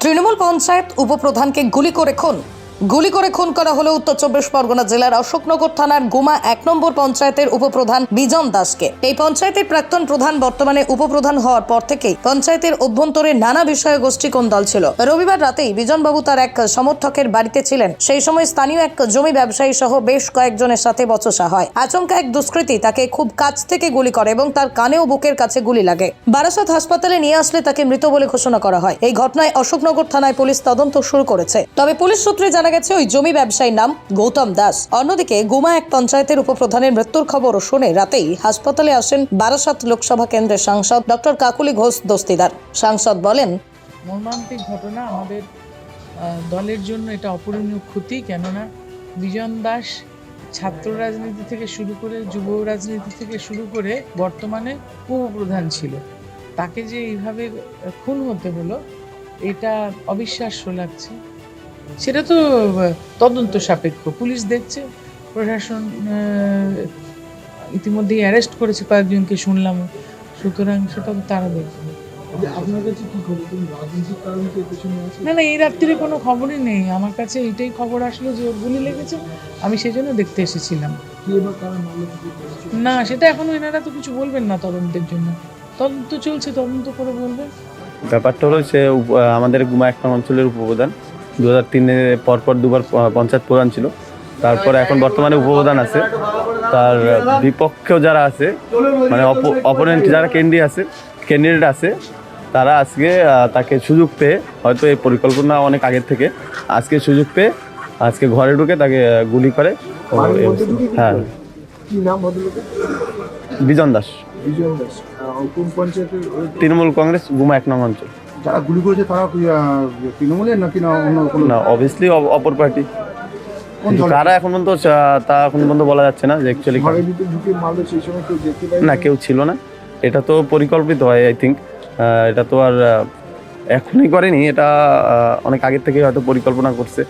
তৃণমূল পঞ্চায়েত উপপ্রধানকে গুলি করে খুন। গুলি করে খুন করা হলো উত্তর চব্বিশ পরগনা জেলার অশোকনগর থানার গোমা এক নম্বর পঞ্চায়েতের উপপ্রধান বিজন দাসকে। এই পঞ্চায়েতের প্রাক্তন প্রধান বর্তমানে উপপ্রধান হওয়ার পর থেকেই পঞ্চায়েতের অভ্যন্তরে নানা বিষয়ে গোষ্ঠী কোন্দল ছিল। রবিবার রাতেই বিজনবাবু তার এক সমর্থকের বাড়িতে ছিলেন। সেই সময় স্থানীয় এক জমি ব্যবসায়ী সহ বেশ কয়েকজনের সাথে বচসা হয়। আচমকা এক দুষ্কৃতী তাকে খুব কাছ থেকে গুলি করে এবং তার কানে ও বুকের কাছে গুলি লাগে। বারাসাত হাসপাতালে নিয়ে আসলে তাকে মৃত বলে ঘোষণা করা হয়। এই ঘটনায় অশোকনগর থানায় পুলিশ তদন্ত শুরু করেছে। তবে পুলিশ সূত্রে জানা গেছে, ওই জমি ব্যবসায়ীর নাম গৌতম দাস। অন্যদিকে গুমা এক পঞ্চায়েতের উপপ্রধানের মৃত্যুর খবর শুনে রাতেই হাসপাতালে আসেন বারাসাত লোকসভা কেন্দ্রের সাংসদ ডক্টর কাকুলি ঘোষ দস্তিদার। সাংসদ বলেন, মর্মান্তিক ঘটনা আমাদের দলের জন্য এটা অপূরণীয় ক্ষতি, কেননা বিজন দাস ছাত্র রাজনীতি থেকে শুরু করে, যুব রাজনীতি থেকে শুরু করে বর্তমানে উপপ্রধান ছিল। তাকে যে এইভাবে খুন হতে হলো, এটা অবিশ্বাস্য লাগছে। সেটা তো তদন্ত সাপেক্ষ। পুলিশ দেখছে প্রশাসন ইতিমধ্যেই অ্যারেস্ট করেছে কয়েকজনকে শুনলাম। সুতরাং সেটা তো তারা দেখবে। আছে? না না এই রাত্রিরে কোনো খবরই নেই। আমার কাছে এইটাই খবর আসলো যে ওর গুলি লেগেছে আমি সেই জন্য দেখতে এসেছিলাম? না সেটা এখনও এনারা তো কিছু বলবেন না তদন্তের জন্য। তদন্ত চলছে তদন্ত করে বলবেন। ব্যাপারটা হলো উপ- আমাদের গুমা একটা অঞ্চলের উপপ্রধান। দু হাজার তিনে পরপর দুবার পঞ্চায়েত প্রধান ছিল। তারপরে এখন বর্তমানে উপপ্রধান আছে। তার বিপক্ষেও যারা আছে মানে অপোনেন্ট যারা ক্যান্ডি আছে ক্যান্ডিডেট আছে তারা আজকে তাকে সুযোগ পেয়ে হয়তো এই পরিকল্পনা অনেক আগের থেকে আজকে সুযোগ পেয়ে আজকে ঘরে ঢুকে তাকে গুলি করে। হ্যাঁ। বিজন দাস। তৃণমূল কংগ্রেস গুমা এক নং অঞ্চল। যারা গুলি করেছে তারা তৃণমূলের নাকি না অন্য কোনো? না অবভিয়াসলি অপর পার্টি। কারা এখন পর্যন্ত তা এখন পর্যন্ত বলা যাচ্ছে না যে অ্যাকচুয়ালি না কেউ ছিল না। এটা তো পরিকল্পিত হয় আই থিঙ্ক এটা তো আর এখনই করেনি। এটা অনেক আগের থেকে হয়তো পরিকল্পনা করছে।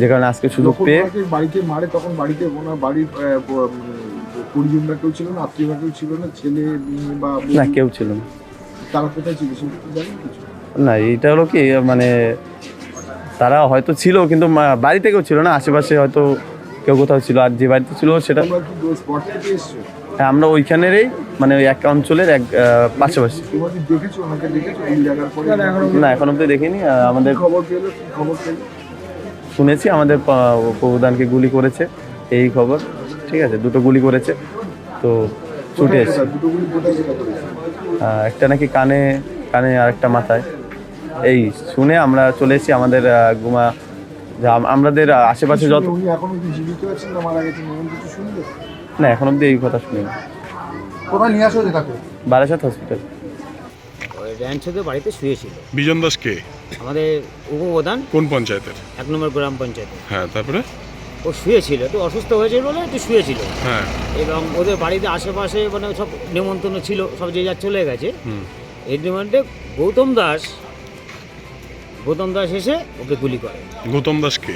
যে কারণে আজকে সুযোগ পেয়ে। বাড়িতে মারে তখন বাড়িতে ওনার বাড়ির পরিজনরা কেউ ছিল না আত্মীয়রা কেউ ছিল না ছেলে বা না কেউ ছিল না। তারা কোথায় ছিল সেটা জানেন কিছু? না এটা হলো কি মানে তারা হয়তো ছিল কিন্তু মা- বাড়ি থেকেও ছিল না আশেপাশে হয়তো কেউ কোথাও ছিল আর যে বাড়িতে ছিল সেটা হ্যাঁ, আমরা ওইখানেরই মানে ওই এক অঞ্চলের এক পাশাপাশি। না এখন অব্দি দেখিনি আমাদের শুনেছি আমাদের প্রধানকে গুলি করেছে এই খবর ঠিক আছে দুটো গুলি করেছে তো ছুটে এসেছে। একটা নাকি কানে কানে আর একটা মাথায়। এই শুনে আমরা চলে এসেছি আমাদের গুমা যা আমাদের আশেপাশে যত না এখন অব্দি এই কথা শুনিনি। কোথায় নিয়ে আসো যে তাকে? বারাসাত হসপিটাল র্যাঞ্চোদের বাড়িতে শুয়েছিল। বিজন দাস কে? আমাদের উপপ্রধান। কোন পঞ্চায়েতের? এক নম্বর গ্রাম পঞ্চায়েতে। হ্যাঁ তারপরে? ও শুয়েছিল একটু অসুস্থ হয়েছিল বলে একটু শুয়েছিল। হ্যাঁ। এবং ওদের বাড়িতে আশেপাশে মানে সব নেমন্তন্ন ছিল সব যে যার চলে গেছে। হুম। এর নিমন্ত্রণে গৌতম দাস গৌতম দাস এসে ওকে গুলি করে। গৌতম দাস কে?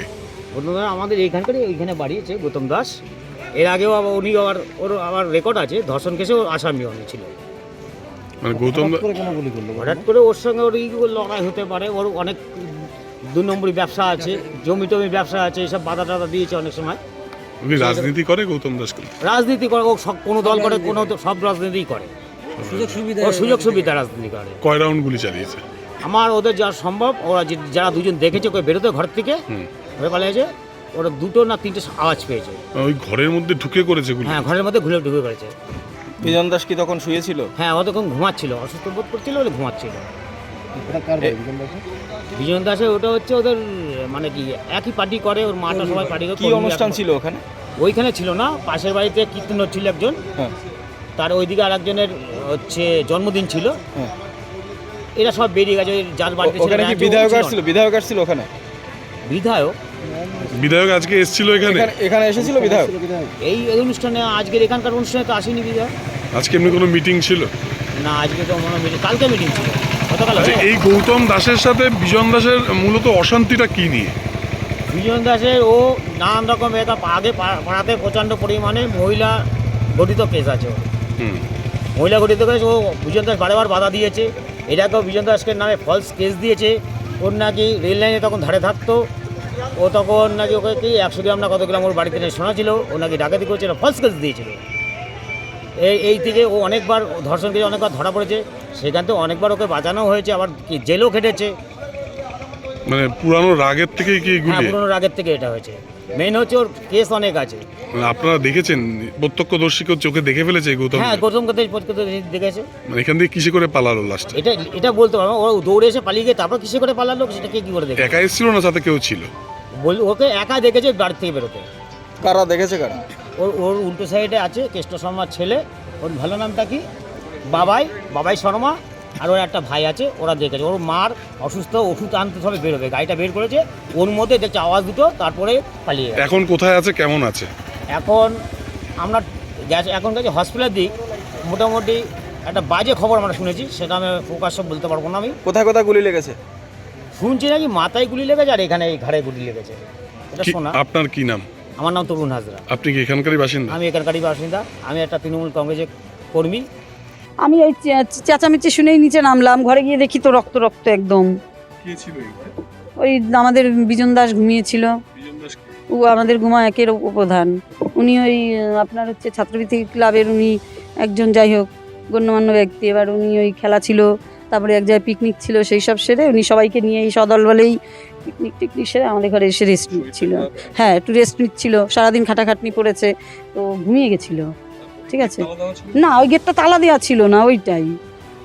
গৌতম দাস আমাদের এইখানকারই ওইখানে বাড়িয়েছে গৌতম দাস। এর আগেও আবার উনি আবার ওর আবার রেকর্ড আছে ধর্ষণ কেসে ওর আসামি অনেক ছিল মানে গৌতম হঠাৎ করে ওর সঙ্গে ওর ই লড়াই হতে পারে ওর অনেক দু নম্বরই ব্যবসা আছে জমি টমি ব্যবসা আছে এসব বাধা টাধা দিয়েছে অনেক সময়। উনি রাজনীতি করে গৌতম দাস রাজনীতি করে ও সব কোনো দল করে কোনো সব রাজনীতিই করে। সুযোগ সুবিধা সুযোগ সুবিধা রাজনীতি করে। কয় রাউন্ড গুলি চালিয়েছে? আমার ওদের যা সম্ভব ওরা যে- যারা দুজন দেখেছে ওকে বেরোতে ঘর থেকে ঘরে পালিয়েছে ওরা দুটো না তিনটে আওয়াজ পেয়েছে। ওই ঘরের মধ্যে ঢুকে করেছে গুলি? হ্যাঁ ঘরের মধ্যে ঘুরে ঢুকে পড়েছে বিজন দাস কি তখন শুয়েছিল? হ্যাঁ ও তখন ঘুমাচ্ছিল অসুস্থ বোধ করছিল বলে ঘুমাচ্ছিল। বিজন দাসের? ওটা হচ্ছে ওদের মানে কি একই পার্টি করে ওর মাটা সবাই পার্টি করে কি অনুষ্ঠান ছিল ওখানে? ওইখানে ছিল না পাশের বাড়িতে কীর্তন ছিল একজন। হ্যাঁ। তার ওইদিকে আর একজনের হচ্ছে জন্মদিন ছিল। হ্যাঁ। এরা সব বেরিয়ে গেছে যার বাড়িতে ছিল ওখানে কি বিধায়ক ছিল আসছিল? বিধায়ক আসছিল ওখানে? বিধায়ক? বিধায়ক আজকে এসেছিল এখানে? এখানে এসেছিল বিধায়ক? এই অনুষ্ঠানে আজকের এখানকার অনুষ্ঠানে তো আসেনি বিধায়ক। আজকে এমনি কোনো মিটিং ছিল? না আজকে তো মনে মিটিং কালকে মিটিং ছিল। গতকাল আচ্ছা এই গৌতম দাসের সাথে বিজন দাসের মূলত অশান্তিটা কি নিয়ে? বিজন দাসের ও নানান রকম এটা আগে পাড়াতে প্রচণ্ড পরিমাণে মহিলা গঠিত কেস আছে। হুম। মহিলা গঠিত কেস ও বিজন দাস বারেবার বাধা দিয়েছে। এটাকেও বিজন দাসকে নামে ফলস কেস দিয়েছে। ওর নাকি রেল লাইনে তখন ধারে থাকতো। ও তখন নাকি ওকে কি একশো গ্রাম না কত গ্রাম ওর বাড়িতে নিয়ে শোনা ছিল ও নাকি ডাকাতি করেছিল ফলস কেস দিয়েছিল। এই এই থেকে ও অনেকবার ধর্ষণ করে অনেকবার ধরা পড়েছে। সেখান থেকে অনেকবার ওকে বাঁচানো হয়েছে আবার কি জেলও খেটেছে। মানে পুরানো রাগের থেকে কি হ্যাঁ পুরোনো রাগের থেকে এটা হয়েছে। মেন হচ্ছে ওর কেস অনেক আছে। মানে আপনারা দেখেছেন? প্রত্যক্ষদর্শী কেউ চোখে দেখে ফেলেছে এই গৌতম হ্যাঁ গৌতম কথা দেখেছে। মানে এখান থেকে কিসে করে পালালো লাস্টে এটা এটা বলতে পারব ও দৌড়ে এসে পালিয়ে গিয়ে তারপর কিসে করে পালালো সেটা কে কি করে দেখে? একা এসেছিল না সাথে কেউ ছিল? বল ওকে একা দেখেছে বাড়ি থেকে বেরোতে। কারা দেখেছে কারা? ওর ওর উল্টো সাইডে আছে কেষ্ট শর্মার ছেলে। ওর ভালো নামটা কি? বাবাই বাবাই শর্মা। আর ওর একটা ভাই আছে ওরা দেখেছে ওর মার অসুস্থ ওষুধ আনতে সবে বেরোবে গাড়িটা বের করেছে ওর মধ্যে দেখছে আওয়াজ দুটো তারপরে পালিয়ে গেছে। এখন কোথায় আছে কেমন আছে? এখন আমরা গেছে এখন গেছে হসপিটালের দিক। মোটামুটি একটা বাজে খবর আমরা শুনেছি সেটা আমি প্রকাশ্য বলতে পারব না আমি। কোথায় কোথায় গুলি লেগেছে? শুনছি নাকি মাথায় গুলি লেগেছে আর এখানে এই ঘাড়ে গুলি লেগেছে। এটা কি শোনা। আপনার কি নাম? আমার নাম তরুণ হাজরা। আপনি কি এখানকারই বাসিন্দা? আমি এখানকারই বাসিন্দা। আমি একটা তৃণমূল কংগ্রেসের কর্মী। আমি ওই চেঁচামেচি শুনেই নিচে নামলাম ঘরে গিয়ে দেখি তো রক্ত রক্ত একদম? ওই আমাদের বিজন দাস ঘুমিয়েছিল? ও আমাদের গুমা একের উপপ্রধান। উনি ওই আপনার হচ্ছে ছাত্রবৃত্তি ক্লাবের উনি একজন যাই হোক গণ্যমান্য ব্যক্তি। এবার উনি ওই খেলা ছিল তারপরে এক জায়গায় পিকনিক ছিল সেই সব সেরে উনি সবাইকে নিয়ে এই সদল বলেই পিকনিক টিকনিক সেরে আমাদের ঘরে এসে রেস্ট নিচ্ছিল। হ্যাঁ একটু রেস্ট নিচ্ছিল। সারাদিন খাটাখাটনি পড়েছে তো ঘুমিয়ে গেছিল। ঠিক আছে? না, ওই গেটটা তালা দেওয়া ছিল না, ওইটাই।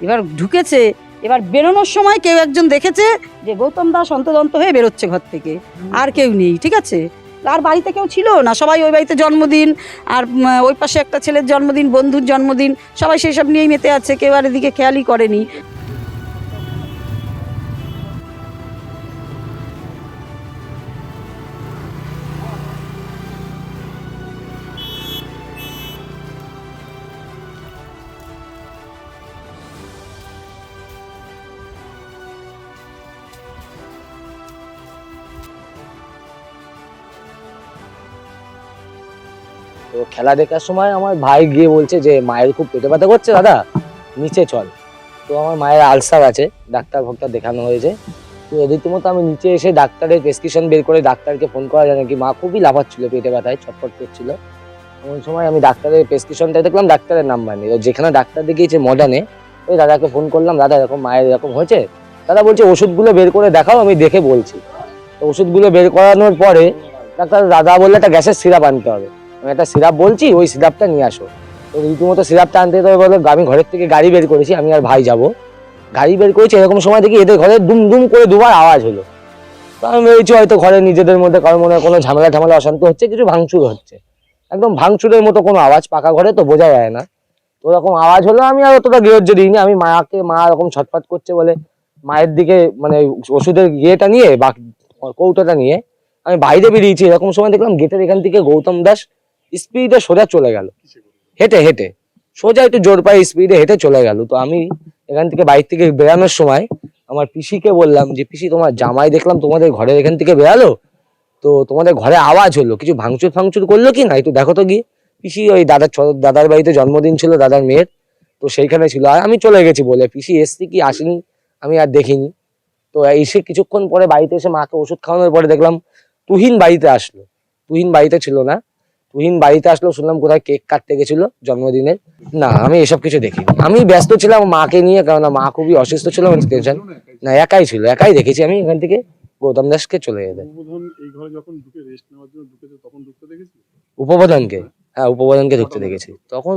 এবার ঢুকেছে, এবার বেরোনোর সময় কেউ একজন দেখেছে যে গৌতম দাস অন্তদন্ত হয়ে বেরোচ্ছে ঘর থেকে। আর কেউ নেই, ঠিক আছে? আর বাড়িতে কেউ ছিল না? সবাই ওই বাড়িতে জন্মদিন, আর ওই পাশে একটা ছেলের জন্মদিন, বন্ধুর জন্মদিন, সবাই সেই সব নিয়েই মেতে আছে, কেউ আর এদিকে খেয়ালই করেনি। খেলা দেখার সময় আমার ভাই গিয়ে বলছে যে, মায়ের খুব পেটে ব্যথা করছে দাদা, নিচে চল। তো আমার মায়ের আলসার আছে, ডাক্তার ফক্তার দেখানো হয়েছে। তো রীতিমতো আমি নিচে এসে ডাক্তারের প্রেসক্রিপশন বের করে ডাক্তারকে ফোন করা যায় নাকি মা খুবই লাফাচ্ছিল পেটে ব্যথায়, ছটফট করছিল। এমন সময় আমি ডাক্তারের প্রেসক্রিপশনটা দেখলাম, ডাক্তারের নাম্বার নেই। যেখানে ডাক্তার দেখিয়েছে মডার্নে, ওই দাদাকে ফোন করলাম, দাদা, এরকম মায়ের এরকম হয়েছে? দাদা বলছে, ওষুধগুলো বের করে দেখাও, আমি দেখে বলছি। তো ওষুধগুলো বের করানোর পরে, ডাক্তার দাদা বললে, একটা গ্যাসের সিরাপ আনতে হবে। আমি একটা সিরাপ বলছি, ওই সিরাপটা নিয়ে আসো। তো রীতিমতো সিরাপটা আনতে যেতে হবে বলে আমি ঘরের থেকে গাড়ি বের করেছি, আমি আর ভাই যাব। গাড়ি বের করেছি, এরকম সময় দেখি এদের ঘরে দুম দুম করে দুবার আওয়াজ হলো। তো আমি ভেবেছি হয়তো ঘরে নিজেদের মধ্যে কারোর মনে কোনো ঝামেলা ঝামেলা অশান্ত হচ্ছে, কিছু ভাঙচুর হচ্ছে। একদম ভাঙচুরের মতো কোনো আওয়াজ পাকা ঘরে তো বোঝা যায় না। তো ওরকম আওয়াজ হলো, আমি আর অতটা গৃহজ্য দিইনি। আমি মাকে, মা এরকম ছটফট করছে বলে মায়ের দিকে মানে ওষুধের ইয়েটা নিয়ে বা কৌটোটা নিয়ে আমি বাইরে বেরিয়েছি। এরকম সময় দেখলাম গেটের এখান থেকে গৌতম দাস স্পিডে সোজা চলে গেল। হেঁটে হেঁটে। সোজা একটু জোর পায়ে স্পিডে হেঁটে চলে গেল। তো আমি এখান থেকে বাইক থেকে বেরানোর সময় আমার পিসিকে বললাম যে, পিসি, তোমার জামাই দেখলাম তোমাদের ঘরের এখান থেকে বেরালো। তো তোমাদের ঘরে আওয়াজ হলো। কিছু ভাঙচুর ফাংচুর করল কি না? একটু দেখো তো গিয়ে। পিসি ওই দাদার দাদার বাড়িতে জন্মদিন ছিল, দাদার মেয়ের। তো সেইখানে ছিল। আর আমি চলে গেছি বলে। পিসি এসছি কি, আসেনি। আমি আর দেখিনি। তো এসে কিছুক্ষণ পরে বাড়িতে এসে মাকে ওষুধ খাওয়ানোর পরে দেখলাম তুহিন বাড়িতে আসলো। তুহিন বাড়িতে ছিল না। তুহিন বাড়িতে আসলো শুনলাম কোথায় কেক কাটতে গেছিল জন্মদিনের। না আমি এসব কিছু দেখিনি। আমি ব্যস্ত ছিলাম মাকে নিয়ে কারণ মা খুবই অসুস্থ ছিল টেনশন না একাই ছিল একাই দেখেছি আমি এখান থেকে গৌতম দাসকে চলে যেতে। উপপ্রধানকে হ্যাঁ উপপ্রধানকে ঢুকতে দেখেছি। তখন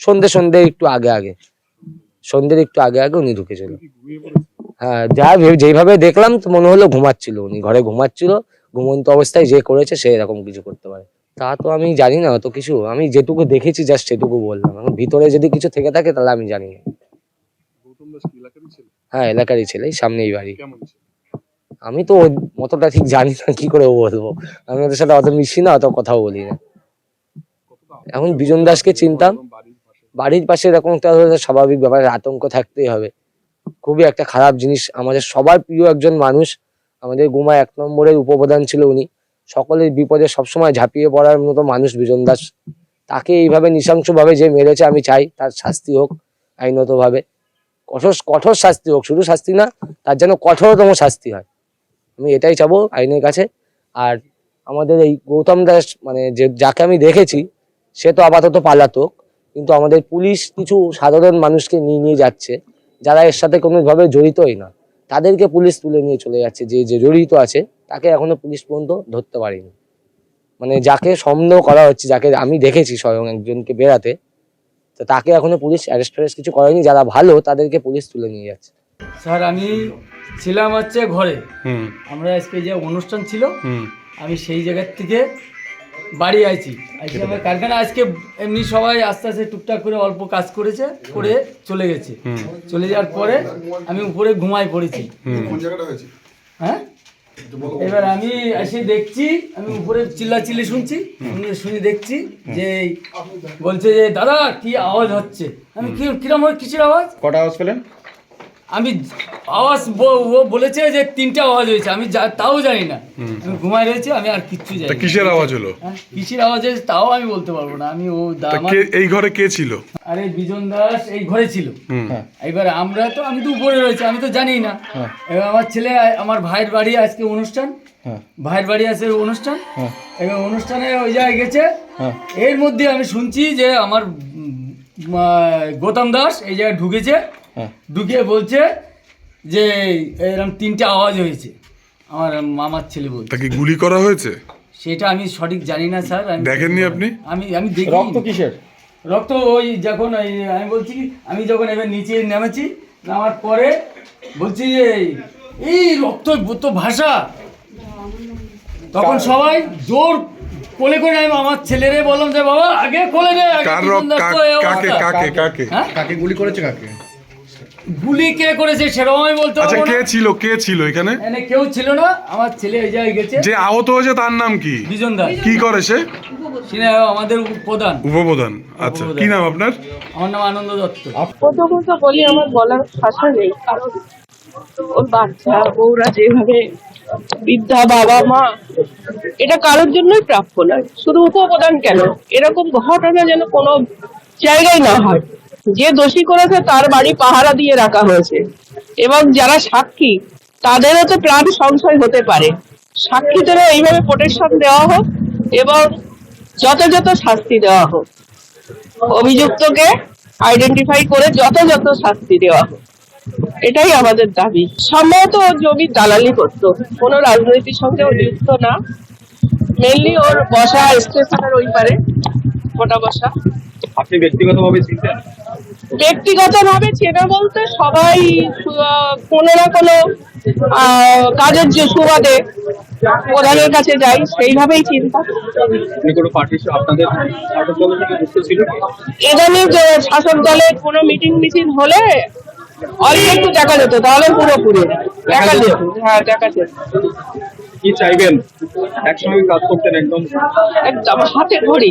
সন্ধে সন্ধে একটু আগে আগে সন্ধ্যের একটু আগে আগে উনি ঢুকেছিল। হ্যাঁ যা ভেবে- যেইভাবে দেখলাম তো মনে হলো ঘুমাচ্ছিল উনি ঘরে ঘুমাচ্ছিল ঘুমন্ত অবস্থায় যে করেছে সে এরকম কিছু করতে পারে। তা তো আমি জানি না অত কিছু। আমি যেটুকু দেখেছি জাস্ট সেটুকু বললাম। এখন ভিতরে যদি কিছু থেকে থাকে তাহলে আমি জানি। না হ্যাঁ এলাকারই ছেলে সামনেই বাড়ি। আমি তো মতটা ঠিক জানি না কি করে বলব? আমি ওদের সাথে অত মিশি না অত কথাও বলি না। এখন বিজন দাসকে চিনতাম। বাড়ির পাশে। বাড়ির পাশে এরকম একটা স্বাভাবিক ব্যাপার আতঙ্ক থাকতেই হবে। খুবই একটা খারাপ জিনিস। আমাদের সবার প্রিয় একজন মানুষ আমাদের গুমা এক নম্বরের উপপ্রধান ছিল উনি। সকলের বিপদে সবসময় ঝাঁপিয়ে পড়ার মতো মানুষ বিজন দাস। তাকে এইভাবে নৃশংসভাবে যে মেরেছে আমি চাই, তার শাস্তি হোক, আইনতভাবে। কঠোর কঠোর শাস্তি হোক, শুধু শাস্তি না, তার যেন কঠোরতম শাস্তি হয়। আমি এটাই চাবো আইনের কাছে। আর আমাদের এই গৌতম দাস মানে যে, যাকে আমি দেখেছি, সে তো আপাতত পালাতক, কিন্তু আমাদের পুলিশ কিছু সাধারণ মানুষকে নিয়ে নিয়ে যাচ্ছে, যারা এর সাথে কোনোভাবে জড়িতই না তাদেরকে পুলিশ তুলে নিয়ে চলে যাচ্ছে যে যে জড়িত আছে তাকে এখনও পুলিশ পর্যন্ত ধরতে পারেনি। মানে যাকে সন্দেহ করা হচ্ছে যাকে আমি দেখেছি স্বয়ং একজনকে বেড়াতে তো তাকে এখনও পুলিশ অ্যারেস্ট ফ্যারেস্ট কিছু করেনি যারা ভালো তাদেরকে পুলিশ তুলে নিয়ে যাচ্ছে। স্যার আমি ছিলাম হচ্ছে ঘরে। হুম। আমরা আজকে যে অনুষ্ঠান ছিল হুম। আমি সেই জায়গার থেকে বাড়ি আইছি। আজকে আমার কারখানা আজকে এমনি সবাই আস্তে আস্তে টুকটাক করে অল্প কাজ করেছে করে চলে গেছে। চলে যাওয়ার পরে আমি উপরে ঘুমাই পড়েছি। হ্যাঁ? এবার আমি এসে দেখছি আমি উপরে চিল্লা চিল্লি শুনছি শুনে শুনে দেখছি যে বলছে যে দাদা কি আওয়াজ হচ্ছে? আমি কি কিরম হয় কিসের আওয়াজ? কটা আওয়াজ পেলেন? আমি আওয়াজ ব- ও বলেছে যে তিনটা আওয়াজ হয়েছে আমি যা- তাও জানি না। আমি ঘুমাই রয়েছি আমি আর কিচ্ছু জানি না। কিসের আওয়াজ হলো? হ্যাঁ, কিসের আওয়াজ হয়েছে তাও আমি বলতে পারব না। আমি ও এই ঘরে কে ছিল? আরে বিজন দাস এই ঘরে ছিল। হুম। এবার আমরা তো আমি তো উপরে রয়েছি আমি তো জানি না। এবার আমার ছেলে আমার ভাইয়ের বাড়ি আজকে অনুষ্ঠান। ভাইয়ের বাড়ি আছে অনুষ্ঠান। এবার অনুষ্ঠানে ওই জায়গায় গেছে। এর মধ্যে আমি শুনছি যে আমার গৌতম দাস এই জায়গায় ঢুকেছে। ঢুকে বলছে যে এরকম তিনটে আওয়াজ হয়েছে। আমার মামার ছেলে বলছে। তাকে গুলি করা হয়েছে? সেটা আমি সঠিক জানি না স্যার। আমি দেখেননি আপনি? আমি আমি দেখি রক্ত কিসের? রক্ত ওই যখন ওই আমি বলছি কি, আমি যখন এবার নিচে নেমেছি নামার পরে বলছি যে এই রক্ত তো ভাষা তখন সবাই জোর কোলে করে আমি আমার ছেলেরে বললাম যে বাবা আগে কোলে নে আগে কার কাক- এই কাকে অবস্থা। কাকে কাকে? হ্যাঁ? কাকে গুলি করেছে কাকে? গুলি কে করেছে সেটাও আমি বলতে আচ্ছা কে ছিল কে ছিল এখানে? এখানে কেউ ছিল না আমার ছেলে এই জায়গায় গেছে। যে আহত হয়েছে তার নাম কি? বিজন দাস। কি করে সে? আমাদের প্রধান উপপ্রধান। আচ্ছা কি নাম আপনার? আমার নাম আনন্দ দত্ত। বলি আমার বলার ভাষা নেই। কারণ ওর বাচ্চা বউরা যেভাবে বৃদ্ধা বাবা মা এটা কারোর জন্যই প্রাপ্য নয়। শুধু উপপ্রধান কেন? এরকম ঘটনা যেন কোনো জায়গায় না হয়। যে দোষী করেছে তার বাড়ি পাহারা দিয়ে রাখা হয়েছে। এবং যারা সাক্ষী, তাদেরও তো প্রাণ সংশয় হতে পারে। সাক্ষীদেরও এইভাবে প্রোটেকশন দেওয়া হোক এবং যথাযথ শাস্তি দেওয়া হোক। অভিযুক্তকে আইডেন্টিফাই করে যথাযথ শাস্তি দেওয়া হোক। এটাই আমাদের দাবি। সম্ভবত জমি দালালি করতো। কোনো রাজনৈতিক সঙ্গে যুক্ত না। মেনলি ওর বসা স্টেশনের ওই পারে মোটা বসা। আপনি ব্যক্তিগতভাবে চিনতেন? ব্যক্তিগত ভাবে চেনা বলতে সবাই কোনো না কোনো কাজের যে সুবাদে প্রধানের কাছে যাই সেইভাবেই চিন্তা। দল? ইদানিং যে শাসক দলের কোনো মিটিং মিছিল হলে অল্প একটু দেখা যেত তাহলে পুরোপুরি। দেখা যেত হ্যাঁ দেখা যেত। কি চাইবেন? একসঙ্গে কাজ করতেন একদম? একদম হাতে ঘড়ি।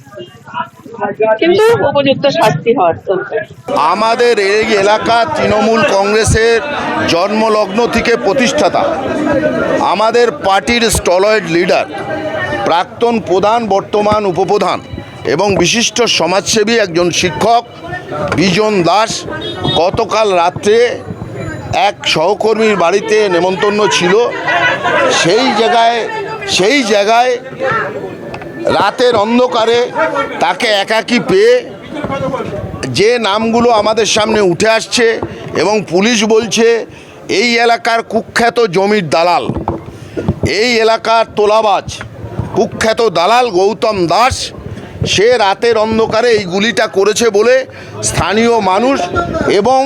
কিন্তু উপযুক্ত শাস্তি হওয়ার আমাদের এই এলাকা তৃণমূল কংগ্রেসের জন্মলগ্ন থেকে প্রতিষ্ঠাতা, আমাদের পার্টির স্টলয়েড লিডার, প্রাক্তন প্রধান, বর্তমান উপপ্রধান এবং বিশিষ্ট সমাজসেবী একজন শিক্ষক, বিজন দাস, গতকাল রাত্রে এক সহকর্মীর বাড়িতে নেমন্তন্ন ছিল। সেই জায়গায় সেই জায়গায় রাতের অন্ধকারে তাকে একাকী পেয়ে যে নামগুলো আমাদের সামনে উঠে আসছে এবং পুলিশ বলছে, এই এলাকার কুখ্যাত জমির দালাল, এই এলাকার তোলাবাজ, কুখ্যাত দালাল গৌতম দাস, সে রাতের অন্ধকারে এই গুলিটা করেছে বলে স্থানীয় মানুষ এবং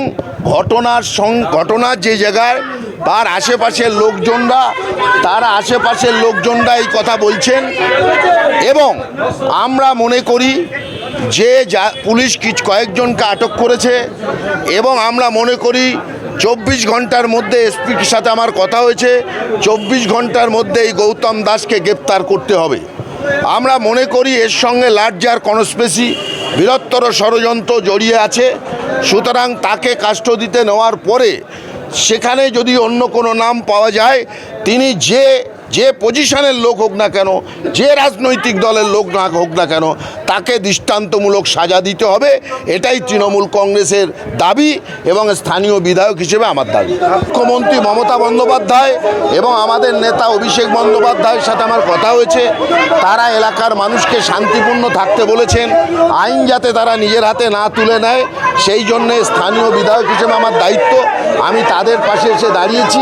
ঘটনার সং ঘটনার যে জায়গায়, তার আশেপাশের লোকজনরা, তার আশেপাশের লোকজনরা এই কথা বলছেন। এবং আমরা মনে করি যে যা পুলিশ কিছু কয়েকজনকে আটক করেছে, এবং আমরা মনে করি চব্বিশ ঘণ্টার মধ্যে এসপির সাথে আমার কথা হয়েছে, চব্বিশ ঘণ্টার মধ্যে এই গৌতম দাসকে গ্রেপ্তার করতে হবে। আমরা মনে করি এর সঙ্গে লার্জার কনস্পেসি, বৃহত্তর ষড়যন্ত্র জড়িয়ে আছে। সুতরাং তাকে কাস্টডিতে নেওয়ার পরে সেখানে যদি অন্য কোনো নাম পাওয়া যায় তিনি যে যে পজিশনের লোক হোক না কেন, যে রাজনৈতিক দলের লোক না হোক না কেন, তাকে দৃষ্টান্তমূলক সাজা দিতে হবে। এটাই তৃণমূল কংগ্রেসের দাবি এবং স্থানীয় বিধায়ক হিসেবে আমার দাবি। মুখ্যমন্ত্রী মমতা বন্দ্যোপাধ্যায় এবং আমাদের নেতা অভিষেক বন্দ্যোপাধ্যায়ের সাথে আমার কথা হয়েছে। তারা এলাকার মানুষকে শান্তিপূর্ণ থাকতে বলেছেন। আইন যাতে তারা নিজের হাতে না তুলে নেয়, সেই জন্যে স্থানীয় বিধায়ক হিসেবে আমার দায়িত্ব। আমি তাদের পাশে এসে দাঁড়িয়েছি।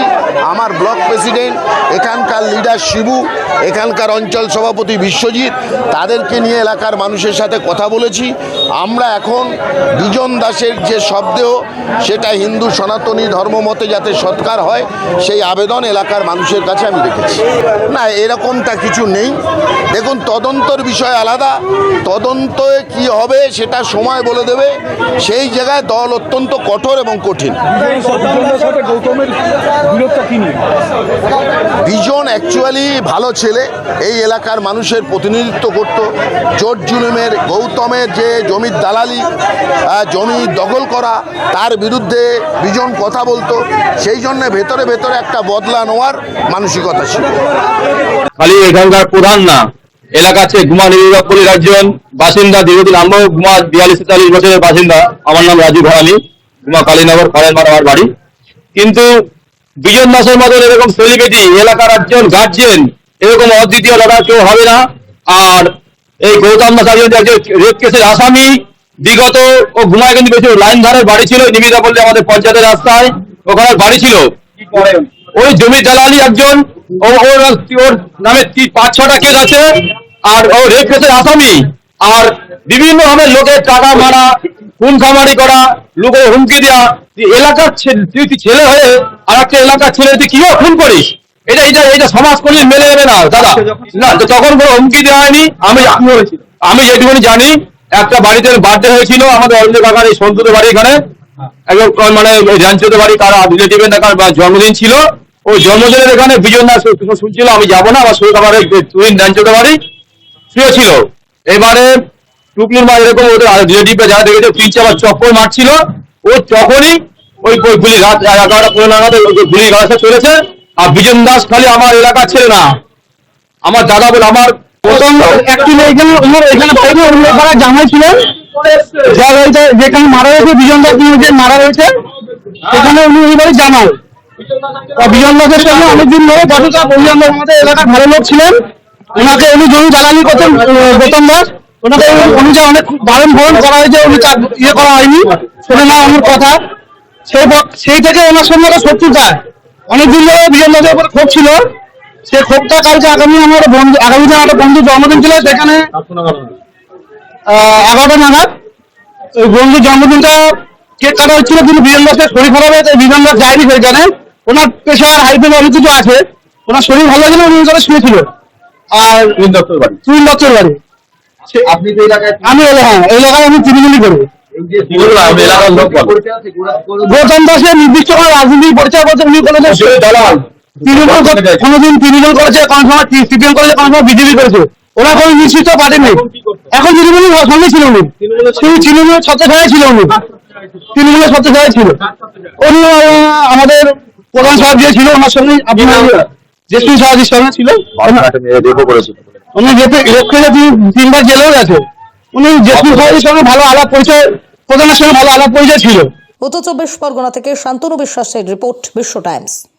আমার ব্লক প্রেসিডেন্ট, এখানকার লিডার শিবু এখানকার অঞ্চল সভাপতি বিশ্বজিৎ তাদেরকে নিয়ে এলাকার মানুষের সাথে কথা বলেছি। আমরা এখন বিজন দাসের যে শব্দেহ সেটা হিন্দু সনাতনী ধর্মমতে যাতে সৎকার হয় সেই আবেদন এলাকার মানুষের কাছে আমি রেখেছি। না এরকমটা কিছু নেই। দেখুন তদন্তর বিষয় আলাদা। তদন্তে কি হবে সেটা সময় বলে দেবে। সেই জায়গায় দল অত্যন্ত কঠোর এবং কঠিন। বিজন অ্যাকচুয়ালি ভালো ছেলে। এই এলাকার মানুষের প্রতিনিধিত্ব করত। জোট জুলুমের গৌতমের যে জমির দালালি জমি দখল করা, তার বিরুদ্ধে বিজন কথা বলতো। সেই জন্য ভেতরে ভেতরে একটা বদলা নেওয়ার মানসিকতা ছিল। খালি এখানকার প্রধান না, এলাকা আছে গুমা নির্বাচনের একজন বাসিন্দা, দীর্ঘদিন আমরাও গুমা বিয়াল্লিশ তেতাল্লিশ বছরের বাসিন্দা। আমার নাম রাজু ঘরামি গুমা কালীনগর মার আমার বাড়ি। কিন্তু বিজন দাসের মতন এরকম সেলিব্রিটি এলাকার একজন গার্জেন এরকম অদ্বিতীয় লড়া কেউ হবে না। আর এই গৌতম দাস একজন রেপ কেসের আসামি। বিগত ও ঘুমায় কিন্তু বেশি লাইন ধারের বাড়ি ছিল নিবিদা বললে আমাদের পঞ্চায়েতের রাস্তায়। ওখানে বাড়ি ছিল। ওই জমি দালালি একজন ওর নামে পাঁচ ছটা কেস আছে। আর ও রেপ কেসের আসামি। আর বিভিন্ন ভাবে লোকের টাকা মারা খুন খামারি করা লোকের হুমকি দেওয়া। এলাকার ছেলে হয়ে আর একটা এলাকার ছেলে তুই কীভাবে খুন করিস? এটা এটা এটা সমাজ করলে মেলে যাবে না দাদা। না তো তখন কোনো হুমকি দেওয়া হয়নি? আমি আমি যেটুকুনি জানি একটা বাড়িতে বার্থডে হয়েছিল আমাদের অরবিন্দ কাকার এই সন্তুদের বাড়ি এখানে। একদম মানে র্যাঞ্চোদের বাড়ি কার রিলেটিভের দেখার জন্মদিন ছিল। ওই জন্মদিনের এখানে বিজন কিছু শুনছিল আমি যাব না আমার শরীর আমার তুই র্যাঞ্চোদের বাড়ি শুয়ে ছিল। এবারে টুকলির মা এরকম ওদের রিলেটিভে যারা দেখেছে তিন চারবার চপ্পল মারছিল। ও তখনই ওই গুলি রাত এগারোটা পনেরো নাগাদ ওই গুলি গাড়াতে চলেছে। আর বিজন দাস খালি আমার এলাকা ছেলে না। আমার দাদা বলে আমার প্রথম যেখানে মারা হয়েছে, বিজন দাস যে মারা হয়েছে, সেখানে উনি বিজন দাসের সঙ্গে অনেকদিন ধরে আমাদের ভালো লোক ছিলেন। ওনাকে উনি দাস। অনেক বারণ ভরণ করা হয়েছে, উনি ইয়ে করা হয়নি। শোনে না আমার কথা। সেই সেই থেকে ওনার সঙ্গে একটা শত্রুতা অনেকদিন ধরে বিজন দাসের উপর ক্ষোভ ছিল। সে ক্ষোভটা কালকে আগামী আমার বন্ধু আগামী দিন একটা বন্ধুর জন্মদিন ছিল সেখানে এগারোটা নাগাদ ওই বন্ধুর জন্মদিনটা কেক কাটা হচ্ছিল কিন্তু বিজন দাসের শরীর খারাপ হয়েছে বিজন দাস যায়নি সেখানে ওনার প্রেশার হাই প্রেশার অনেক কিছু আছে। ওনার শরীর ভালো লাগছিল উনি ওখানে শুয়েছিল। আর তুইন দত্তর বাড়ি। তুইন দত্তর বাড়ি। আপনি তো এলাকায় আমি এলা- হ্যাঁ এই এলাকায় আমি তৃণমূলই করি। গৌতম দাসের নির্দিষ্ট কোনো রাজনীতি পরিচয় বলতে উনি তৃণমূল কোনোদিন তৃণমূল করেছে কোন সময় সিপিএম করেছে কোন সময় বিজেপি করেছে। ওরা কোনো নিশ্চিত পার্টি নেই। এখন তৃণমূলের সঙ্গে ছিল উনি। তৃণমূলের ছত্রছায়া ছিল উনি। তৃণমূলের ছত্রছায়া ছিল। উনি আমাদের প্রধান সাহেব যে ছিল ওনার সঙ্গে আপনার জেসমিন সাহাজির সঙ্গে ছিল। উনি রেপে রেপে তিনবার জেলেও গেছে। উনি জেসমিন সাহাজির সঙ্গে ভালো আলাপ পরিচয় প্রধানের সঙ্গে ভালো আলাপ পরিচয় ছিল। উত্তর চব্বিশ পরগনা থেকে শান্তনু বিশ্বাসের রিপোর্ট বিশ্ব টাইমস।